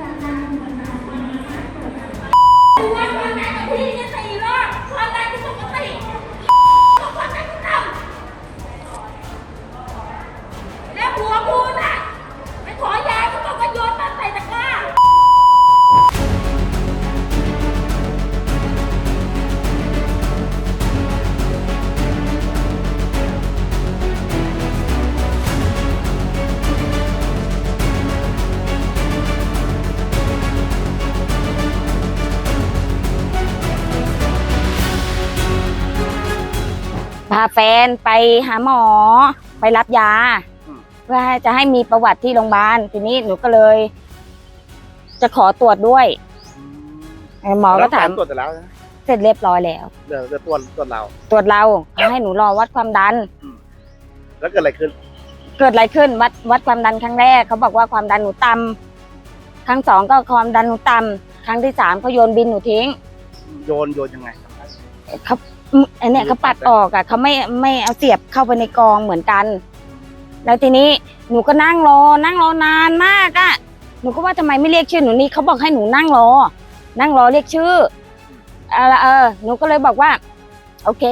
วัดวันนั้นที่นี่ พาแฟนไปหาหมอ ไปรับยาอืมเพื่อให้จะให้มีประวัติที่โรงพยาบาลทีนี้หนูก็เลย จะขอตรวจด้วยเอ่อหมอก็ถาม แล้วแฟนตรวจเสร็จแล้วนะเสร็จเรียบร้อยแล้ว เดี๋ยวจะตรวจตรวจเรา ตรวจเราเขาให้หนูรอวัดความดัน แล้วเกิดอะไรขึ้น เกิดอะไรขึ้นวัดวัดความดันครั้งแรกเขาบอกว่าความดันหนูต่ำครั้งสองก็ความดันหนูต่ำครั้งที่สามเขาโยนบินหนูทิ้งโยนโยนยังไงครับเขา ไอเนี่ยเขาปัดออกอะเขาไม่ไม่เอาเสียบเข้าไปในกองเหมือนกัน แล้วทีนี้หนูก็นั่งรอ นั่งรอนานมากอะหนูก็ว่าทำไมไม่เรียกชื่อหนูนี่เขาบอกให้หนูนั่งรอ นั่งรอเรียกชื่อเออเออหนูก็เลยบอกว่า โอเค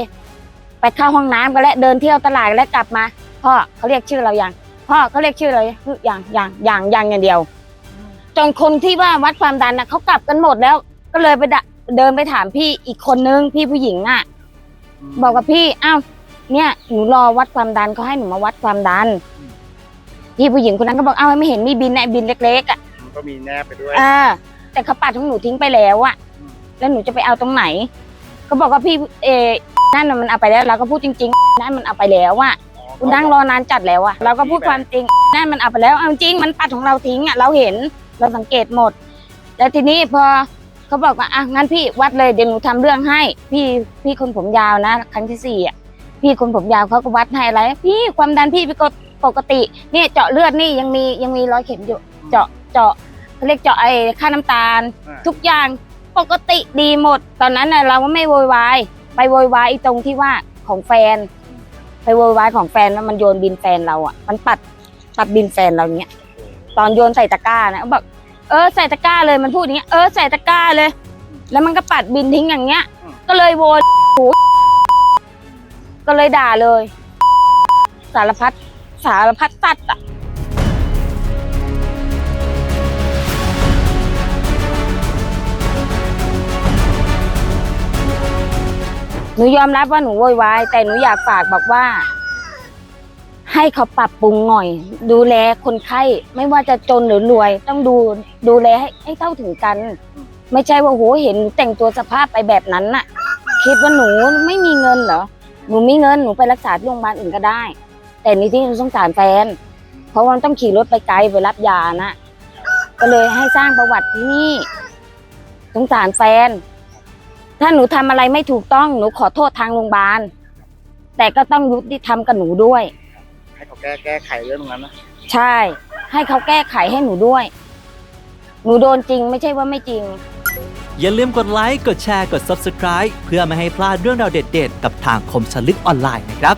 ไปเข้าห้องน้ำกันแล้วเดินเที่ยวตลาดแล้วกลับมาพ่อเขาเรียกชื่อเราอยังพ่อเขาเรียกชื่อเราอยังอยังอยังอยังยังอย่างเดียวจนคนที่ว่าวัดความดันนะเขากลับกันหมดแล้ว ก็เลยไปเดินไปถามพี่อีกคนนึงพี่ผู้หญิงอะ บอกกับพี่อ้าวเนี่ยหนูรอวัดความดันเขาให้หนูมาวัดความดันพี่ผู้หญิงคนนั้นก็บอกอ้าวไม่เห็นมีบินนะไอ้บินเล็กๆอะมันก็มีแนบไปด้วยอ่าแต่เขาปัดของหนูทิ้งไปแล้วอะอืมแล้วหนูจะไปเอาตรงไหนก็บอกว่าพี่เออนั่นน่ะมันเอาไปแล้วเราก็พูดจริง ๆ นั่นมันเอาไปแล้วอะคุณนั่งรอนานจัดแล้วอะเราก็พูดความจริงนั่นมันเอาไปแล้วเอาจริงมันปัดของเราทิ้งอะเราเห็นเราสังเกตหมด แล้วทีนี้พอ เขาบอกว่าอะงั้นพี่วัดเลยเดี๋ยวหนูทำเรื่องให้ พี่พี่คนผมยาวนะ ครั้งที่สี่อะพี่คนผมยาวเขาก็วัดให้อะไร พี่ความดันพี่ปกติปกติเนี่ยเจาะเลือดนี่ยังมียังมีรอยเข็มอยู่เจาะเจาะเขาเรียกเจาะไอ้ค่าน้ำตาลอ่าทุกอย่างปกติดีหมด ตอนนั้นน่ะเราก็ไม่โวยวายไปโวยวายอีตรงที่ว่าของแฟน ไปโวยวายของแฟนว่ามันโยนบินแฟนเราอะ มันปัดปัดบินแฟนเราอย่างเงี้ยตอนโยนใส่ตะกร้านะบอก เออใส่ตะกร้าเลยมันพูดอย่างเงี้ยเออใส่ตะกร้าเลย แล้วมันก็ปัดบินทิ้งอย่างเงี้ย ก็เลยโวยหูก็เลยด่าเลย สารพัดสารพัดตัดอะหนูยอมรับว่าหนูโวยวายแต่หนูอยากฝากบอกว่า ให้เขาปรับปรุงหน่อย ดูแลคนไข้ไม่ว่าจะจนหรือรวย ต้องดูดูแลให้ให้เท่าถึงกัน ไม่ใช่ว่าโหเห็นหนูแต่งตัวสภาพไปแบบนั้นน่ะ คิดว่าหนูไม่มีเงินเหรอหนูมีเงินหนูไปรักษาที่โรงพยาบาลอื่นก็ได้ แต่นี่ที่หนูสงสารแฟน เพราะว่ามันต้องขี่รถไปไกลไปรับยานะก็เลยให้สร้างประวัติที่นี่สงสารแฟน ถ้าหนูทำอะไรไม่ถูกต้องหนูขอโทษทางโรงพยาบาลแต่ก็ต้องยุติธรรมกับหนูด้วย เขาแก้แก้ไขเรื่องตรงนั้นนะใช่ ให้เขาแก้ไขให้หนูด้วย หนูโดนจริงไม่ใช่ว่าไม่จริง อย่าลืมกดไลค์ กดแชร์ กด Subscribe เพื่อไม่ให้พลาดเรื่องราวเด็ดๆ กับทางคมสนลึกออนไลน์นะครับ